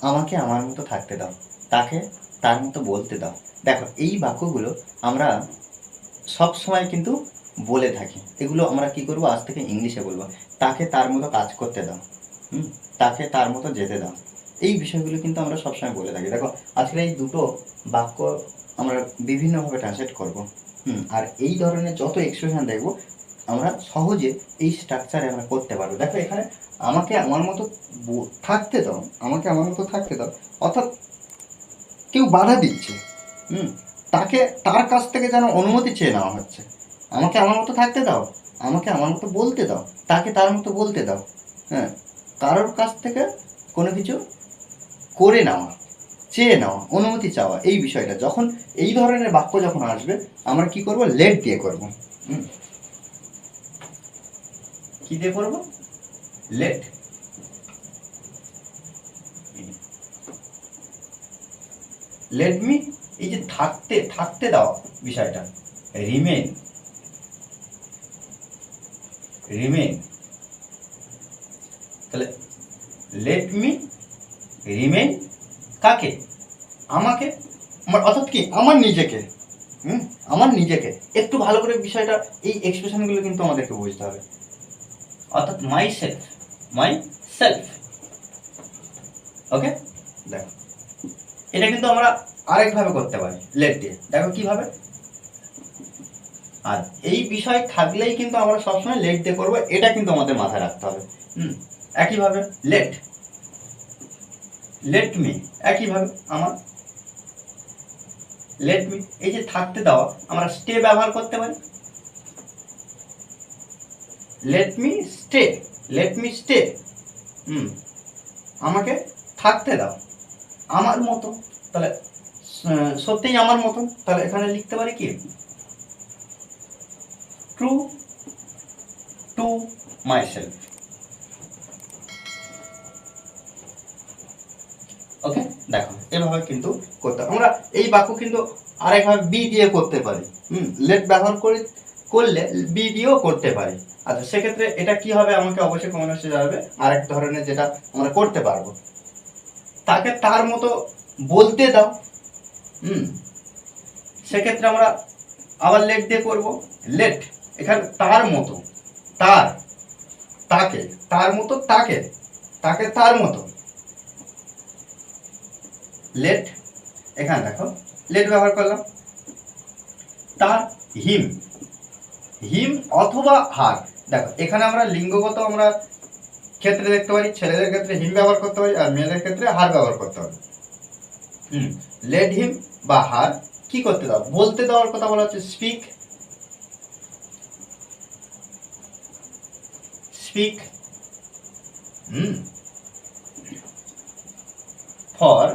আমাকে আমার মতো থাকতে দাও। তাকে তার মতো বলতে দাও। দেখো, এই বাক্যগুলো আমরা সব সময় কিন্তু বলে থাকি। এগুলো আমরা কি করব? আজ থেকে ইংলিশে বলব। তাকে তার মতো কাজ করতে দাও। হুম? তাকে তার মতো যেতে দাও। এই বিষয়গুলো কিন্তু আমরা সবসময় বলে থাকি। দেখো আজকে এই দুটো বাক্য আমরা বিভিন্নভাবে ট্রান্সলেট করব। হুম? আর এই ধরনের যত এক্সপ্রেশন দেখব আমরা সহজে এই স্ট্রাকচারে আমরা করতে পারব। দেখো এখানে আমাকে আমার মতো থাকতে দাও, আমাকে আমার মতো থাকতে দাও, অর্থাৎ কেউ বাধা দিচ্ছে, হুম? তাকে, তার কাছ থেকে যেন অনুমতি চেয়ে নেওয়া হচ্ছে। আমাকে আমার মতো থাকতে দাও, আমাকে আমার মতো বলতে দাও, তাকে তার মতো বলতে দাও হ্যাঁ? কারোর কাছ থেকে কোনো কিছু করে নেওয়া, চেয়ে নেওয়া, অনুমতি চাওয়া, এই বিষয়টা। যখন এই ধরনের বাক্য যখন আসবে, আমরা কি করব? লেট দিয়ে করব, হুম? কি দিয়ে করব? লেট লেট মি এই যে থাকতে থাকতে দাও বিষয়টা। রিমেন রিমেন তাহলে লেট মি রিমেন কাকে? আমাকে? আমার, অর্থাৎ কি? আমার নিজেকে। হুম? আমার নিজেকে। একটু ভালো করে বিষয়টা, এই এক্সপ্রেশনগুলো কিন্তু আমাদেরকে বুঝতে হবে। অর্থাৎ my self my self okay দেখো। এটা কিন্তু আমরা আরেকভাবে করতে পারি লেট দিয়ে। দেখো কীভাবে। আর এই বিষয় থাকলেই কিন্তু আমরা সবসময় লেট দিয়ে করব এটা কিন্তু আমাদের মাথায় রাখতে হবে। হুম একইভাবে লেট লেট মি একইভাবে আমার। লেট মি এই যে থাকতে দেওয়া আমরা স্টে ব্যবহার করতে পারি। Let me stay let me stay hmm. আমাকে থাকতে দাও। আমার মতো তাহলে সত্যিই আমার মতন? তাহলে এখানে লিখতে পারি কি? True to myself okay দেখো, এভাবে কিন্তু করতে। আমরা এই বাক্য কিন্তু আরেকভাবে বি দিয়ে করতে পারি। হুম লেট ব্যবহার করে। করলে বি দিয়েও করতে পারি। আচ্ছা সেক্ষেত্রে এটা কি হবে? আমাকে অবশ্যই কমেন্ট বক্সে জানাবে। আরেক ধরনের যেটা আমরা করতে পারব। তাকে তার মতো বলতে দাও। হুম। সেক্ষেত্রে আমরা আবার লেট দিয়ে করব। লেট এখানে তার মতো, তার, তাকে, তার মতো, তাকে তাকে তার মতো। লেট এখানে দেখো লেট ব্যবহার করলাম। তার হিম হিম অথবা হার। দেখো, এখানে আমরা লিঙ্গগত আমরা ক্ষেত্রে দেখতে পারি, ছেলেদের ক্ষেত্রে হিম ব্যবহার করতে পারি আর মেয়েদের ক্ষেত্রে হার ব্যবহার করতে হবে। হুম লেট হিম বা হার কি করতে দাও? বলতে দেওয়ার কথা বলা হচ্ছে স্পিক স্পিক হুম ফর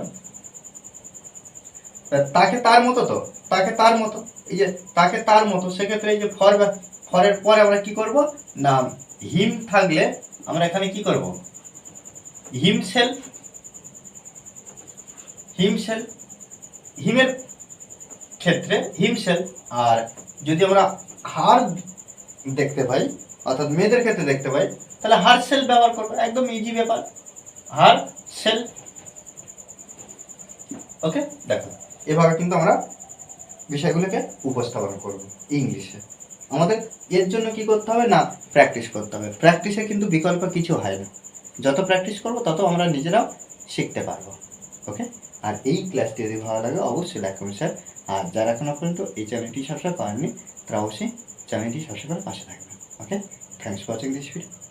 তাকে তার মতো তো, তাকে তার মতো, এই যে তাকে তার মতো, সেক্ষেত্রে এই যে ফর ফরের পরে আমরা কি করব? না, হিম থাকলে আমরা এখানে কি করব? হিমসেলফ হিমসেলফ হিমের ক্ষেত্রে হিমসেলফ আর যদি আমরা হার দেখতে পাই, অর্থাৎ মেয়েদের ক্ষেত্রে দেখতে পাই, তাহলে হার সেল ব্যবহার করব, একদম ইজি ব্যাপার। হার সেলফ ওকে, দেখো। এভাবে কিন্তু আমরা বিষয়গুলোকে উপস্থাপন করব ইংলিশে। আমাদের এর জন্য কি করতে হবে? না প্র্যাকটিস করতে হবে। প্র্যাকটিসে কিন্তু বিকল্প কিছু হয় না। যত প্র্যাকটিস করব, তত আমরা নিজেরাও শিখতে পারব। ওকে আর এই ক্লাসটি যদি ভালো লাগে, অবশ্যই লাইক করুন স্যার আর যারা এখনও পর্যন্ত এই চ্যানেলটি সাবস্ক্রাইব করেননি, তারা অবশ্যই চ্যানেলটি করে পাশে থাকবেন। Okay thanks for watching this video